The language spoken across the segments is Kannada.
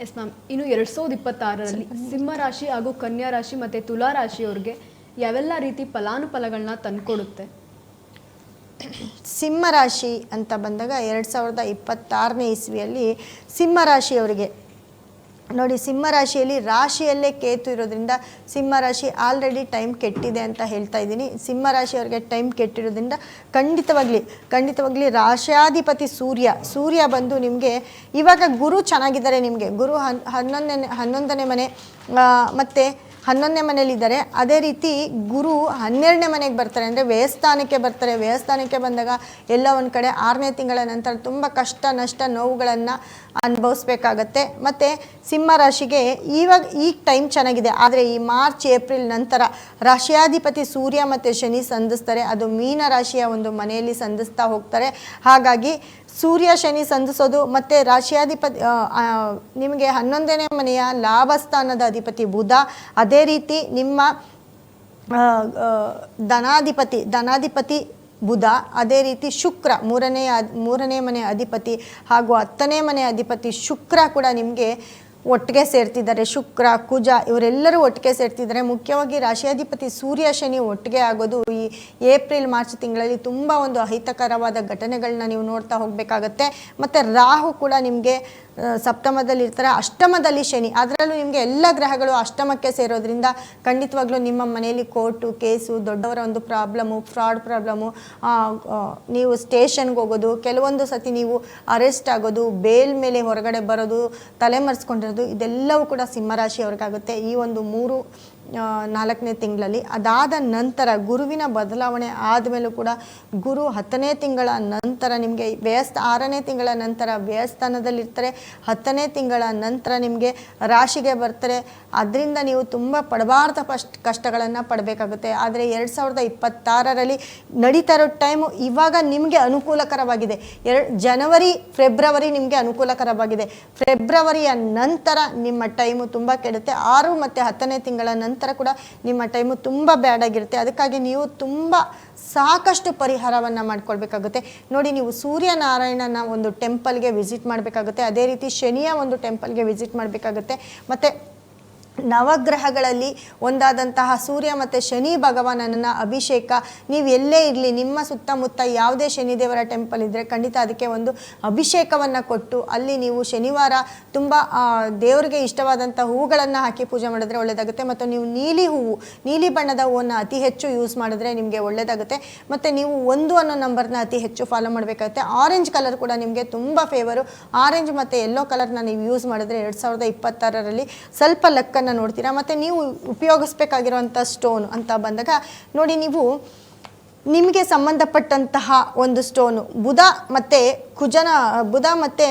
ಎಸ್ ಮ್ಯಾಮ್ ಇನ್ನು ಎರಡು ಸಾವಿರದ ಇಪ್ಪತ್ತಾರರಲ್ಲಿ ಸಿಂಹರಾಶಿ ಹಾಗೂ ಕನ್ಯಾ ರಾಶಿ ಮತ್ತು ತುಲಾ ರಾಶಿಯವ್ರಿಗೆ ಯಾವೆಲ್ಲ ರೀತಿ ಫಲಾನುಫಲಗಳನ್ನ ತಂದುಕೊಡುತ್ತೆ? ಸಿಂಹ ರಾಶಿ ಅಂತ ಬಂದಾಗ ಎರಡು ಸಾವಿರದ ಇಪ್ಪತ್ತಾರನೇ ಇಸ್ವಿಯಲ್ಲಿ ಸಿಂಹ ರಾಶಿಯವರಿಗೆ ನೋಡಿ ಸಿಂಹ ರಾಶಿಯಲ್ಲಿ ಕೇತು ಇರೋದ್ರಿಂದ ಸಿಂಹ ರಾಶಿ ಆಲ್ರೆಡಿ ಟೈಮ್ ಕೆಟ್ಟಿದೆ ಅಂತ ಹೇಳ್ತಾ ಇದ್ದೀನಿ. ಸಿಂಹ ರಾಶಿಯವರಿಗೆ ಟೈಮ್ ಕೆಟ್ಟಿರೋದ್ರಿಂದ ಖಂಡಿತವಾಗ್ಲಿ ಖಂಡಿತವಾಗ್ಲಿ ರಾಶಾಧಿಪತಿ ಸೂರ್ಯ ಸೂರ್ಯ ಬಂದು ನಿಮಗೆ ಇವಾಗ ಗುರು ಚೆನ್ನಾಗಿದ್ದಾರೆ ನಿಮಗೆ. ಗುರು ಹನ್, ಹನ್ನೊಂದನೇ ಹನ್ನೊಂದನೇ ಮನೆ ಮತ್ತೆ ಹನ್ನೊಂದನೇ ಮನೇಲಿದ್ದಾರೆ ಅದೇ ರೀತಿ ಗುರು ಹನ್ನೆರಡನೇ ಮನೆಗೆ ಬರ್ತಾರೆ. ಅಂದರೆ ವ್ಯಯಸ್ಥಾನಕ್ಕೆ ಬರ್ತಾರೆ. ವ್ಯಯಸ್ಥಾನಕ್ಕೆ ಬಂದಾಗ ಎಲ್ಲ ಒಂದು ಕಡೆ ಆರನೇ ತಿಂಗಳ ನಂತರ ತುಂಬ ಕಷ್ಟ, ನಷ್ಟ, ನೋವುಗಳನ್ನು ಅನುಭವಿಸ್ಬೇಕಾಗತ್ತೆ. ಮತ್ತು ಸಿಂಹ ರಾಶಿಗೆ ಇವಾಗ ಈಗ ಟೈಮ್ ಚೆನ್ನಾಗಿದೆ. ಆದರೆ ಈ ಮಾರ್ಚ್, ಏಪ್ರಿಲ್ ನಂತರ ರಾಶಿಯಾಧಿಪತಿ ಸೂರ್ಯ ಮತ್ತು ಶನಿ ಸಂಧಿಸ್ತಾರೆ. ಅದು ಮೀನ ರಾಶಿಯ ಒಂದು ಮನೆಯಲ್ಲಿ ಸಂಧಿಸ್ತಾ ಹೋಗ್ತಾರೆ. ಹಾಗಾಗಿ ಸೂರ್ಯ ಶನಿ ಸಂಧಿಸೋದು ಮತ್ತು ರಾಶಿಯಾಧಿಪತಿ ನಿಮಗೆ ಹನ್ನೊಂದನೇ ಮನೆಯ ಲಾಭಸ್ಥಾನದ ಅಧಿಪತಿ ಬುಧ. ಅದೇ ರೀತಿ ನಿಮ್ಮ ಧನಾಧಿಪತಿ ಧನಾಧಿಪತಿ ಬುಧ. ಅದೇ ರೀತಿ ಶುಕ್ರ, ಮೂರನೇ ಮೂರನೇ ಮನೆ ಅಧಿಪತಿ ಹಾಗೂ ಹತ್ತನೇ ಮನೆ ಅಧಿಪತಿ ಶುಕ್ರ ಕೂಡ ನಿಮಗೆ ಒಟ್ಟಿಗೆ ಸೇರ್ತಿದ್ದಾರೆ, ಶುಕ್ರ, ಕುಜ ಇವರೆಲ್ಲರೂ ಒಟ್ಟಿಗೆ ಸೇರ್ತಿದ್ದಾರೆ. ಮುಖ್ಯವಾಗಿ ರಾಶಿಯಾಧಿಪತಿ ಸೂರ್ಯ ಶನಿ ಒಟ್ಟಿಗೆ ಆಗೋದು ಈ ಏಪ್ರಿಲ್, ಮಾರ್ಚ್ ತಿಂಗಳಲ್ಲಿ ತುಂಬ ಒಂದು ಅಹಿತಕರವಾದ ಘಟನೆಗಳನ್ನ ನೀವು ನೋಡ್ತಾ ಹೋಗಬೇಕಾಗತ್ತೆ. ಮತ್ತು ರಾಹು ಕೂಡ ನಿಮಗೆ ಸಪ್ತಮದಲ್ಲಿ ಇರ್ತಾರೆ ಅಷ್ಟಮದಲ್ಲಿ ಶನಿ. ಅದರಲ್ಲೂ ನಿಮಗೆ ಎಲ್ಲ ಗ್ರಹಗಳು ಅಷ್ಟಮಕ್ಕೆ ಸೇರೋದ್ರಿಂದ ಖಂಡಿತವಾಗ್ಲೂ ನಿಮ್ಮ ಮನೆಯಲ್ಲಿ ಕೋರ್ಟು, ಕೇಸು, ದೊಡ್ಡವರ ಒಂದು ಪ್ರಾಬ್ಲಮು, ಫ್ರಾಡ್ ಪ್ರಾಬ್ಲಮು ನೀವು ಸ್ಟೇಷನ್ಗೆ ಹೋಗೋದು, ಕೆಲವೊಂದು ಸತಿ ನೀವು ಅರೆಸ್ಟ್ ಆಗೋದು, ಬೇಲ್ ಮೇಲೆ ಹೊರಗಡೆ ಬರೋದು ತಲೆಮರೆಸ್ಕೊಂಡಿರೋದು ಇದೆಲ್ಲವೂ ಕೂಡ ಸಿಂಹರಾಶಿಯವ್ರಿಗಾಗುತ್ತೆ. ಈ ಒಂದು ಮೂರು ನಾಲ್ಕನೇ ತಿಂಗಳಲ್ಲಿ. ಅದಾದ ನಂತರ ಗುರುವಿನ ಬದಲಾವಣೆ ಆದಮೇಲೂ ಕೂಡ ಗುರು ಹತ್ತನೇ ತಿಂಗಳ ನಂತರ ನಿಮಗೆ ವ್ಯಯಸ್ಥ ಆರನೇ ತಿಂಗಳ ನಂತರ ವ್ಯಯಸ್ಥಾನದಲ್ಲಿರ್ತಾರೆ ಹತ್ತನೇ ತಿಂಗಳ ನಂತರ ನಿಮಗೆ ರಾಶಿಗೆ ಬರ್ತಾರೆ. ಅದರಿಂದ ನೀವು ತುಂಬ ಪಡಬಾರ್ದ ಫಸ್ಟ್ ಕಷ್ಟಗಳನ್ನು ಪಡಬೇಕಾಗುತ್ತೆ. ಆದರೆ ಎರಡು ಸಾವಿರದ ಇಪ್ಪತ್ತಾರರಲ್ಲಿ ನಡೀತಾ ಇರೋ ಟೈಮು ಇವಾಗ ನಿಮಗೆ ಅನುಕೂಲಕರವಾಗಿದೆ. ಎರಡು, ಜನವರಿ, ಫೆಬ್ರವರಿ ನಿಮಗೆ ಅನುಕೂಲಕರವಾಗಿದೆ. ಫೆಬ್ರವರಿಯ ನಂತರ ನಿಮ್ಮ ಟೈಮು ತುಂಬ ಕೆಡುತ್ತೆ. ಆರು ಮತ್ತು ಹತ್ತನೇ ತಿಂಗಳ ನಂತರ ಕೂಡ ನಿಮ್ಮ ಟೈಮು ತುಂಬ ಬ್ಯಾಡ್ ಆಗಿರುತ್ತೆ. ಅದಕ್ಕಾಗಿ ನೀವು ತುಂಬ ಸಾಕಷ್ಟು ಪರಿಹಾರವನ್ನು ಮಾಡ್ಕೊಳ್ಬೇಕಾಗುತ್ತೆ. ನೋಡಿ, ನೀವು ಸೂರ್ಯನಾರಾಯಣನ ಒಂದು ಟೆಂಪಲ್ಗೆ ವಿಸಿಟ್ ಮಾಡಬೇಕಾಗುತ್ತೆ. ಅದೇ ರೀತಿ ಶನಿಯ ಒಂದು ಟೆಂಪಲ್ಗೆ ವಿಸಿಟ್ ಮಾಡಬೇಕಾಗುತ್ತೆ. ಮತ್ತು ನವಗ್ರಹಗಳಲ್ಲಿ ಒಂದಾದಂತಹ ಸೂರ್ಯ ಮತ್ತು ಶನಿ ಭಗವಾನನನ್ನು ಅಭಿಷೇಕ. ನೀವು ಎಲ್ಲೇ ಇರಲಿ, ನಿಮ್ಮ ಸುತ್ತಮುತ್ತ ಯಾವುದೇ ಶನಿದೇವರ ಟೆಂಪಲ್ ಇದ್ದರೆ ಖಂಡಿತ ಅದಕ್ಕೆ ಒಂದು ಅಭಿಷೇಕವನ್ನು ಕೊಟ್ಟು ಅಲ್ಲಿ ನೀವು ಶನಿವಾರ ತುಂಬ ದೇವರಿಗೆ ಇಷ್ಟವಾದಂಥ ಹೂಗಳನ್ನು ಹಾಕಿ ಪೂಜೆ ಮಾಡಿದ್ರೆ ಒಳ್ಳೆಯದಾಗುತ್ತೆ ಮತ್ತು ನೀವು ನೀಲಿ ಹೂವು, ನೀಲಿ ಬಣ್ಣದ ಹೂವನ್ನು ಅತಿ ಹೆಚ್ಚು ಯೂಸ್ ಮಾಡಿದ್ರೆ ನಿಮಗೆ ಒಳ್ಳೆಯದಾಗುತ್ತೆ ಮತ್ತು ನೀವು ಒಂದು ಅನ್ನೋ ನಂಬರ್ನ ಅತಿ ಹೆಚ್ಚು ಫಾಲೋ ಮಾಡಬೇಕಾಗುತ್ತೆ. ಆರೆಂಜ್ ಕಲರ್ ಕೂಡ ನಿಮಗೆ ತುಂಬ ಫೇವರು ಆರೆಂಜ್ ಮತ್ತು ಯೆಲ್ಲೋ ಕಲರ್ನ ನೀವು ಯೂಸ್ ಮಾಡಿದ್ರೆ ಎರಡು ಸಾವಿರದ ಇಪ್ಪತ್ತಾರರಲ್ಲಿ ಸ್ವಲ್ಪ ಲಕ್ಕನ್ನು ನೋಡ್ತೀರಾ? ಮತ್ತು ನೀವು ಉಪಯೋಗಿಸ್ಬೇಕಾಗಿರುವಂಥ ಸ್ಟೋನ್ ಅಂತ ಬಂದಾಗ, ನೋಡಿ ನೀವು ನಿಮಗೆ ಸಂಬಂಧಪಟ್ಟಂತಹ ಒಂದು ಸ್ಟೋನು ಬುಧ ಮತ್ತು ಕುಜನ, ಬುಧ ಮತ್ತು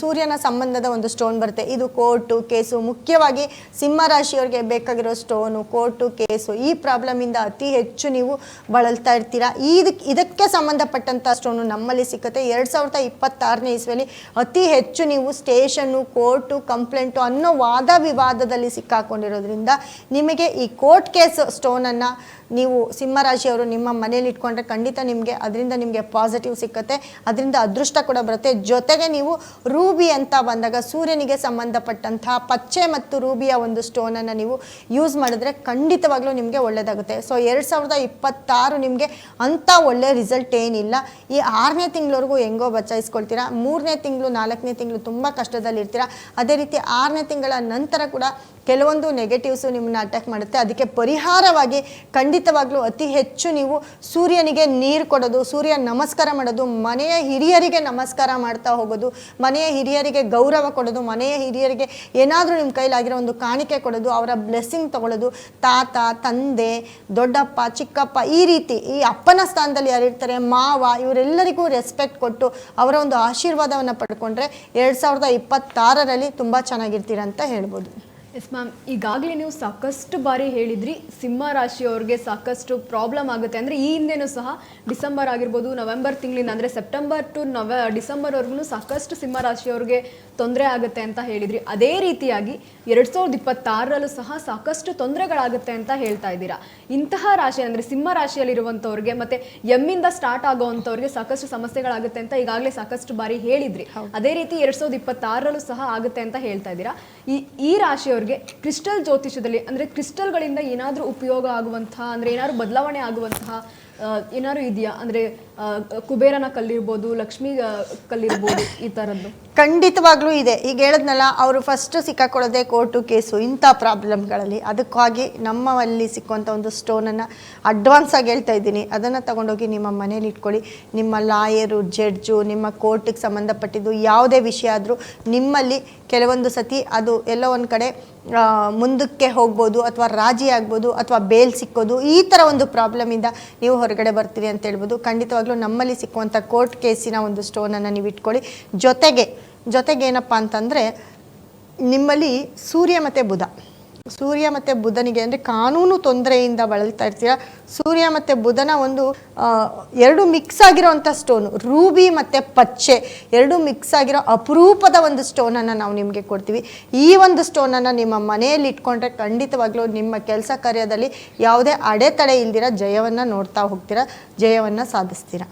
ಸೂರ್ಯನ ಸಂಬಂಧದ ಒಂದು ಸ್ಟೋನ್ ಬರುತ್ತೆ. ಇದು ಕೋರ್ಟು, ಕೇಸು. ಮುಖ್ಯವಾಗಿ ಸಿಂಹ ರಾಶಿಯವರಿಗೆ ಬೇಕಾಗಿರೋ ಸ್ಟೋನು ಕೋರ್ಟು, ಕೇಸು. ಈ ಪ್ರಾಬ್ಲಮಿಂದ ಅತಿ ಹೆಚ್ಚು ನೀವು ಬಳಲ್ತಾ ಇರ್ತೀರಾ. ಇದಕ್ಕೆ ಇದಕ್ಕೆ ಸಂಬಂಧಪಟ್ಟಂಥ ಸ್ಟೋನು ನಮ್ಮಲ್ಲಿ ಸಿಕ್ಕತ್ತೆ. ಎರಡು ಸಾವಿರದ ಇಪ್ಪತ್ತಾರನೇ ಇಸ್ವಿಯಲ್ಲಿ ಅತಿ ಹೆಚ್ಚು ನೀವು ಸ್ಟೇಷನ್ನು, ಕೋರ್ಟು, ಕಂಪ್ಲೇಂಟು ಅನ್ನೋ ವಾದ ವಿವಾದದಲ್ಲಿ ಸಿಕ್ಕಾಕೊಂಡಿರೋದ್ರಿಂದ ನಿಮಗೆ ಈ ಕೋರ್ಟ್ ಕೇಸ್ ಸ್ಟೋನನ್ನು ನೀವು ಸಿಂಹರಾಶಿಯವರು ನಿಮ್ಮ ಮನೇಲಿ ಇಟ್ಕೊಂಡ್ರೆ ಖಂಡಿತ ನಿಮಗೆ, ಅದರಿಂದ ನಿಮಗೆ ಪಾಸಿಟಿವ್ ಸಿಕ್ಕತ್ತೆ. ಅದರಿಂದ ಅದೃಷ್ಟ ಕೂಡ ಬರುತ್ತೆ. ಜೊತೆಗೆ ನೀವು ರೂಬಿ ಅಂತ ಬಂದಾಗ ಸೂರ್ಯನಿಗೆ ಸಂಬಂಧಪಟ್ಟಂತಹ ಪಚ್ಚೆ ಮತ್ತು ರೂಬಿಯ ಒಂದು ಸ್ಟೋನನ್ನು ನೀವು ಯೂಸ್ ಮಾಡಿದ್ರೆ ಖಂಡಿತವಾಗ್ಲೂ ನಿಮಗೆ ಒಳ್ಳೆಯದಾಗುತ್ತೆ ಸೊ ಎರಡು ಸಾವಿರದ ಇಪ್ಪತ್ತಾರು ನಿಮಗೆ ಅಂಥ ಒಳ್ಳೆಯ ರಿಸಲ್ಟ್ ಏನಿಲ್ಲ. ಈ ಆರನೇ ತಿಂಗಳವರೆಗೂ ಹೆಂಗೋ ಬಚಾಯಿಸ್ಕೊಳ್ತೀರಾ ಮೂರನೇ ತಿಂಗಳು, ನಾಲ್ಕನೇ ತಿಂಗಳು ತುಂಬ ಕಷ್ಟದಲ್ಲಿ ಇರ್ತೀರಾ ಅದೇ ರೀತಿ ಆರನೇ ತಿಂಗಳ ನಂತರ ಕೂಡ ಕೆಲವೊಂದು ನೆಗೆಟಿವ್ಸು ನಿಮ್ಮನ್ನ ಅಟ್ಯಾಕ್ ಮಾಡುತ್ತೆ. ಅದಕ್ಕೆ ಪರಿಹಾರವಾಗಿ ಖಂಡಿತವಾಗ್ಲೂ ಅತಿ ಹೆಚ್ಚು ನೀವು ಸೂರ್ಯನಿಗೆ ನೀರು ಕೊಡೋದು, ಸೂರ್ಯ ನಮಸ್ಕಾರ ಮಾಡೋದು, ಮನೆಯ ಹಿರಿಯರಿಗೆ ನಮಸ್ಕಾರ ಮಾಡ್ತಾ ಹೋಗೋದು, ಮನೆಯ ಹಿರಿಯರಿಗೆ ಗೌರವ ಕೊಡೋದು, ಮನೆಯ ಹಿರಿಯರಿಗೆ ಏನಾದರೂ ನಿಮ್ಮ ಕೈಲಾಗಿರೋ ಒಂದು ಕಾಣಿಕೆ ಕೊಡೋದು, ಅವರ ಬ್ಲೆಸ್ಸಿಂಗ್ ತಗೊಳ್ಳೋದು, ತಾತ, ತಂದೆ, ದೊಡ್ಡಪ್ಪ, ಚಿಕ್ಕಪ್ಪ ಈ ರೀತಿ ಈ ಅಪ್ಪನ ಸ್ಥಾನದಲ್ಲಿ ಯಾರಿರ್ತಾರೆ ಮಾವ ಇವರೆಲ್ಲರಿಗೂ ರೆಸ್ಪೆಕ್ಟ್ ಕೊಟ್ಟು ಅವರ ಒಂದು ಆಶೀರ್ವಾದವನ್ನು ಪಡ್ಕೊಂಡ್ರೆ ಎರಡು ಸಾವಿರದ ಇಪ್ಪತ್ತಾರರಲ್ಲಿ ತುಂಬ ಚೆನ್ನಾಗಿರ್ತೀರ ಅಂತ ಹೇಳ್ಬೋದು. ಎಸ್ ಮ್ಯಾಮ್ ಈಗಾಗಲೇ ನೀವು ಸಾಕಷ್ಟು ಬಾರಿ ಹೇಳಿದ್ರಿ ಸಿಂಹ ರಾಶಿಯವ್ರಿಗೆ ಸಾಕಷ್ಟು ಪ್ರಾಬ್ಲಮ್ ಆಗುತ್ತೆ. ಅಂದರೆ ಈ ಹಿಂದೆನೂ ಸಹ ಡಿಸೆಂಬರ್ ಆಗಿರ್ಬೋದು ನವೆಂಬರ್ ತಿಂಗಳಿಂದ ಅಂದರೆ ಸೆಪ್ಟೆಂಬರ್ ಟು ನವ ಡಿಸೆಂಬರ್ವರೆಗೂ ಸಾಕಷ್ಟು ಸಿಂಹ ರಾಶಿಯವ್ರಿಗೆ ತೊಂದರೆ ಆಗುತ್ತೆ ಅಂತ ಹೇಳಿದ್ರಿ. ಅದೇ ರೀತಿಯಾಗಿ ಎರಡು ಸಾವಿರದ ಇಪ್ಪತ್ತಾರರಲ್ಲೂ ಸಹ ಸಾಕಷ್ಟು ತೊಂದರೆಗಳಾಗುತ್ತೆ ಅಂತ ಹೇಳ್ತಾ ಇದ್ದೀರಾ. ಇಂತಹ ರಾಶಿ ಅಂದರೆ ಸಿಂಹ ರಾಶಿಯಲ್ಲಿರುವಂಥವ್ರಿಗೆ ಮತ್ತೆ ಎಮ್ಮಿಂದ ಸ್ಟಾರ್ಟ್ ಆಗೋವಂಥವ್ರಿಗೆ ಸಾಕಷ್ಟು ಸಮಸ್ಯೆಗಳಾಗುತ್ತೆ ಅಂತ ಈಗಾಗಲೇ ಸಾಕಷ್ಟು ಬಾರಿ ಹೇಳಿದ್ರಿ. ಅದೇ ರೀತಿ ಎರಡು ಸಾವಿರದ ಇಪ್ಪತ್ತಾರರಲ್ಲೂ ಸಹ ಆಗುತ್ತೆ ಅಂತ ಹೇಳ್ತಾ ಇದ್ದೀರಾ. ಈ ಈ ರಾಶಿಯವ್ರಿಗೆ ಕ್ರಿಸ್ಟಲ್ ಜ್ಯೋತಿಷ್ಯದಲ್ಲಿ ಅಂದರೆ ಕ್ರಿಸ್ಟಲ್ಗಳಿಂದ ಏನಾದರೂ ಉಪಯೋಗ ಆಗುವಂತಹ ಅಂದರೆ ಏನಾದರೂ ಬದಲಾವಣೆ ಆಗುವಂತಹ ಏನಾದರೂ ಇದೆಯಾ? ಅಂದ್ರೆ ಕುಬೇರನ ಕಲ್ಲಿರ್ಬೋದು, ಲಕ್ಷ್ಮಿ ಕಲ್ಲಿರ್ಬೋದು ಈ ಥರದ್ದು ಖಂಡಿತವಾಗ್ಲೂ ಇದೆ. ಈಗ ಹೇಳಿದ್ನಲ್ಲ, ಅವರು ಫಸ್ಟ್ ಸಿಕ್ಕಾಕೊಳ್ಳೋದೇ ಕೋರ್ಟು ಕೇಸು ಇಂಥ ಪ್ರಾಬ್ಲಮ್ಗಳಲ್ಲಿ ಅದಕ್ಕಾಗಿ ನಮ್ಮಲ್ಲಿ ಸಿಕ್ಕುವಂಥ ಒಂದು ಸ್ಟೋನನ್ನು ಅಡ್ವಾನ್ಸ್ ಆಗಿ ಹೇಳ್ತಾ ಇದ್ದೀನಿ. ಅದನ್ನು ತಗೊಂಡೋಗಿ ನಿಮ್ಮ ಮನೇಲಿ ಇಟ್ಕೊಳ್ಳಿ. ನಿಮ್ಮ ಲಾಯರು ಜಡ್ಜು ನಿಮ್ಮ ಕೋರ್ಟಿಗೆ ಸಂಬಂಧಪಟ್ಟಿದ್ದು ಯಾವುದೇ ವಿಷಯ ಆದರೂ ನಿಮ್ಮಲ್ಲಿ ಕೆಲವೊಂದು ಸತಿ ಅದು ಎಲ್ಲೋ ಒಂದು ಕಡೆ ಮುಂದಕ್ಕೆ ಹೋಗ್ಬೋದು ಅಥವಾ ರಾಜಿ ಆಗ್ಬೋದು ಅಥವಾ ಬೇಲ್ ಸಿಕ್ಕೋದು ಈ ಥರ ಒಂದು ಪ್ರಾಬ್ಲಮಿಂದ ನೀವು ಹೊರಗಡೆ ಬರ್ತೀರಿ ಅಂತ ಹೇಳ್ಬೋದು. ಖಂಡಿತವಾಗ್ಲೂ ನಮ್ಮಲ್ಲಿ ಸಿಕ್ಕುವಂಥ ಕೋರ್ಟ್ ಕೇಸಿನ ಒಂದು ಸ್ಟೋನನ್ನು ನೀವು ಇಟ್ಕೊಳ್ಳಿ. ಜೊತೆಗೆ ಜೊತೆಗೆ ಏನಪ್ಪ ಅಂತಂದರೆ ನಿಮ್ಮಲ್ಲಿ ಸೂರ್ಯ ಮತ್ತು ಬುಧ. ಸೂರ್ಯ ಮತ್ತು ಬುಧನಿಗೆ ಅಂದರೆ ಕಾನೂನು ತೊಂದರೆಯಿಂದ ಬಳಲ್ತಾ ಇರ್ತೀರ? ಸೂರ್ಯ ಮತ್ತು ಬುಧನ ಒಂದು ಎರಡು ಮಿಕ್ಸ್ ಆಗಿರೋವಂಥ ಸ್ಟೋನು ರೂಬಿ ಮತ್ತು ಪಚ್ಚೆ. ಎರಡು ಮಿಕ್ಸ್ ಆಗಿರೋ ಅಪರೂಪದ ಒಂದು ಸ್ಟೋನನ್ನು ನಾವು ನಿಮಗೆ ಕೊಡ್ತೀವಿ. ಈ ಒಂದು ಸ್ಟೋನನ್ನು ನಿಮ್ಮ ಮನೆಯಲ್ಲಿ ಇಟ್ಕೊಂಡ್ರೆ ಖಂಡಿತವಾಗ್ಲೂ ನಿಮ್ಮ ಕೆಲಸ ಕಾರ್ಯದಲ್ಲಿ ಯಾವುದೇ ಅಡೆತಡೆ ಇಲ್ದಿರ ಜಯವನ್ನು ನೋಡ್ತಾ ಹೋಗ್ತೀರಾ, ಜಯವನ್ನು ಸಾಧಿಸ್ತೀರಾ?